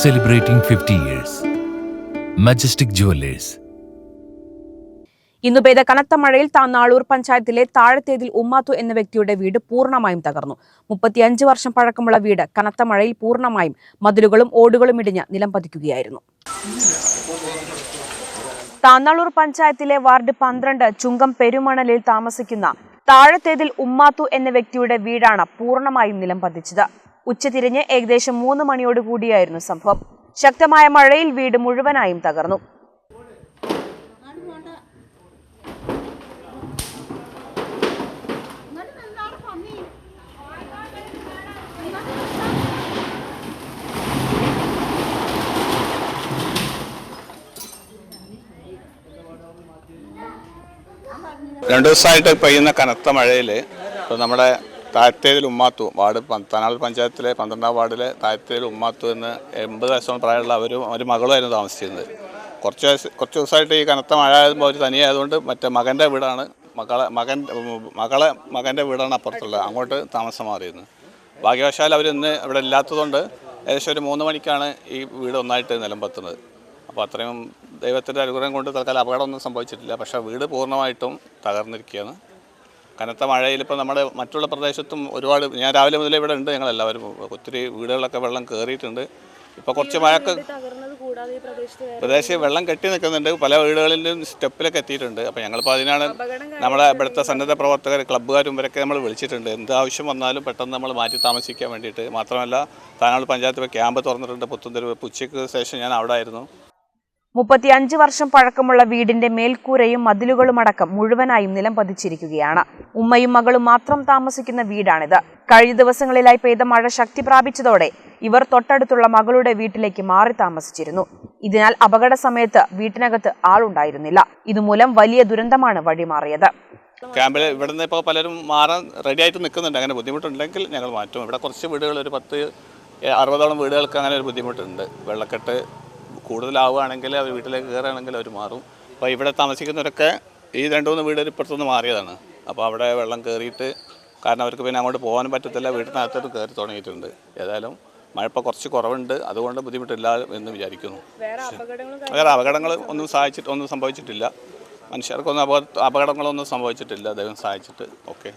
celebrating 50 years. Majestic Jewelers. ഇന്നു പെയ്ത കനത്ത മഴയിൽ താന്നാളൂർ പഞ്ചായത്തിലെ താഴത്തേതിൽ ഉമ്മാത്തു എന്ന വ്യക്തിയുടെ വീട് പൂർണമായും തകർന്നു മുപ്പത്തിയഞ്ച് വർഷം പഴക്കമുള്ള വീട് കനത്ത മഴയിൽ പൂർണമായും മതിലുകളും ഓടുകളും ഇടിഞ്ഞ് നിലം പതിക്കുകയായിരുന്നു താന്നാളൂർ പഞ്ചായത്തിലെ വാർഡ് പന്ത്രണ്ട് ചുങ്കം പെരുമണലിൽ താമസിക്കുന്ന താഴത്തേതിൽ ഉമ്മാത്തു എന്ന വ്യക്തിയുടെ വീടാണ് പൂർണമായും നിലം പതിച്ചത് ഉച്ചതിരിഞ്ഞ് ഏകദേശം മൂന്ന് മണിയോടുകൂടിയായിരുന്നു സംഭവം. ശക്തമായ മഴയിൽ വീട് മുഴുവനായും തകർന്നു. രണ്ടു ദിവസമായിട്ട് പെയ്യുന്ന കനത്ത മഴയിൽ നമ്മുടെ താഴത്തേതിൽ ഉമ്മാത്തു. വാർഡ് തനാൾ പഞ്ചായത്തിലെ പന്ത്രണ്ടാം വാർഡിലെ താഴത്തേതിൽ ഉമ്മാത്തു എന്ന് എൺപത് വയസ്സോളം പ്രായമുള്ള അവരും ഒരു മകളുമായിരുന്നു താമസിച്ചിരുന്നത്. കുറച്ച് കുറച്ച് ദിവസമായിട്ട് ഈ കനത്ത മഴ ആയതുമ്പോൾ അവർ തനിയായതുകൊണ്ട് മറ്റേ മകന്റെ വീടാണ് മകളെ മകൻ മകളെ മകന്റെ വീടാണ് അപ്പുറത്തുള്ളത്. അങ്ങോട്ട് താമസം മാറിയിരുന്നത് ഭാഗ്യവശാൽ അവർ ഇന്ന് ഇവിടെ ഇല്ലാത്തതുകൊണ്ട് ഏകദേശം ഒരു മൂന്ന് മണിക്കാണ് ഈ വീട് ഒന്നായിട്ട് നിലമ്പത്തുന്നത് അപ്പോൾ അത്രയും ദൈവത്തിന്റെ അനുഗ്രഹം കൊണ്ട് തൽക്കാലം അപകടമൊന്നും സംഭവിച്ചിട്ടില്ല. പക്ഷേ വീട് പൂർണമായിട്ടും തകർന്നിരിക്കുകയാണ്. കനത്ത മഴയിൽ ഇപ്പോൾ നമ്മുടെ മറ്റുള്ള പ്രദേശത്തും ഒരുപാട് ഞാൻ രാവിലെ മുതലേ ഇവിടെ ഉണ്ട് ഞങ്ങളെല്ലാവരും. ഒത്തിരി വീടുകളിലൊക്കെ വെള്ളം കയറിയിട്ടുണ്ട് ഇപ്പോൾ കുറച്ച് മഴക്ക് പ്രദേശം വെള്ളം കെട്ടി നിൽക്കുന്നുണ്ട്. പല വീടുകളിലും സ്റ്റെപ്പിലൊക്കെ എത്തിയിട്ടുണ്ട്. അപ്പോൾ ഞങ്ങളിപ്പോൾ അതിനാണ് നമ്മുടെ ഇവിടുത്തെ സന്നദ്ധ പ്രവർത്തകർ ക്ലബ്ബുകാരും ഇവരൊക്കെ നമ്മൾ വിളിച്ചിട്ടുണ്ട്. എന്ത് ആവശ്യം വന്നാലും പെട്ടെന്ന് നമ്മൾ മാറ്റി താമസിക്കാൻ വേണ്ടിയിട്ട്. മാത്രമല്ല താങ്കൾ പഞ്ചായത്ത് ക്യാമ്പ് തുറന്നിട്ടുണ്ട്. പുത്തുന്തരുവ് ഉച്ചയ്ക്ക് ശേഷം ഞാൻ അവിടെ ആയിരുന്നു. മുപ്പത്തിയഞ്ച് വർഷം പഴക്കമുള്ള വീടിന്റെ മേൽക്കൂരയും മതിലുകളും അടക്കം മുഴുവനായും നിലം പതിച്ചിരിക്കുകയാണ്. ഉമ്മയും മകളും മാത്രം താമസിക്കുന്ന വീടാണിത്. കഴിഞ്ഞ ദിവസങ്ങളിലായി പെയ്ത മഴ ശക്തി പ്രാപിച്ചതോടെ ഇവർ തൊട്ടടുത്തുള്ള മകളുടെ വീട്ടിലേക്ക് മാറി താമസിച്ചിരുന്നു. ഇതിനാൽ അപകട സമയത്ത് വീട്ടിനകത്ത് ആളുണ്ടായിരുന്നില്ല ഇതുമൂലം വലിയ ദുരന്തമാണ് വഴിമാറിയത്. ക്യാമ്പിൽ ഇവിടെ നിന്ന് ഇപ്പോൾ പലരും മാറാൻ റെഡി ആയിട്ട് നിൽക്കുന്നുണ്ട്. അങ്ങനെ ബുദ്ധിമുട്ടുണ്ടെങ്കിൽ ഞങ്ങൾ മാറ്റും. ഇവിടെ കുറച്ച് വീടുകൾ ഒരു പത്ത് അറുപതോളം വീടുകൾക്ക് അങ്ങനെ ഒരു ബുദ്ധിമുട്ടുണ്ട്. വെള്ളക്കെട്ട് കൂടുതലാവുകയാണെങ്കിൽ അവർ വീട്ടിലേക്ക് കയറുകയാണെങ്കിൽ അവർ മാറും. അപ്പോൾ ഇവിടെ താമസിക്കുന്നവരൊക്കെ ഈ രണ്ട് മൂന്ന് വീട് ഇപ്പുറത്തുനിന്ന് മാറിയതാണ്. അപ്പോൾ അവിടെ വെള്ളം കയറിയിട്ട് കാരണം അവർക്ക് പിന്നെ അങ്ങോട്ട് പോകാനും പറ്റത്തില്ല. വീട്ടിനകത്തോട്ട് കയറി തുടങ്ങിയിട്ടുണ്ട്. ഏതായാലും മഴ ഇപ്പോൾ കുറച്ച് കുറവുണ്ട്. അതുകൊണ്ട് ബുദ്ധിമുട്ടില്ല എന്ന് വിചാരിക്കുന്നു. വേറെ അപകടങ്ങൾ ഒന്നും സഹായിച്ചിട്ട് ഒന്നും സംഭവിച്ചിട്ടില്ല. മനുഷ്യർക്കൊന്നും അപകട അപകടങ്ങളൊന്നും സംഭവിച്ചിട്ടില്ല. ദൈവം സഹായിച്ചിട്ട്. ഓക്കെ.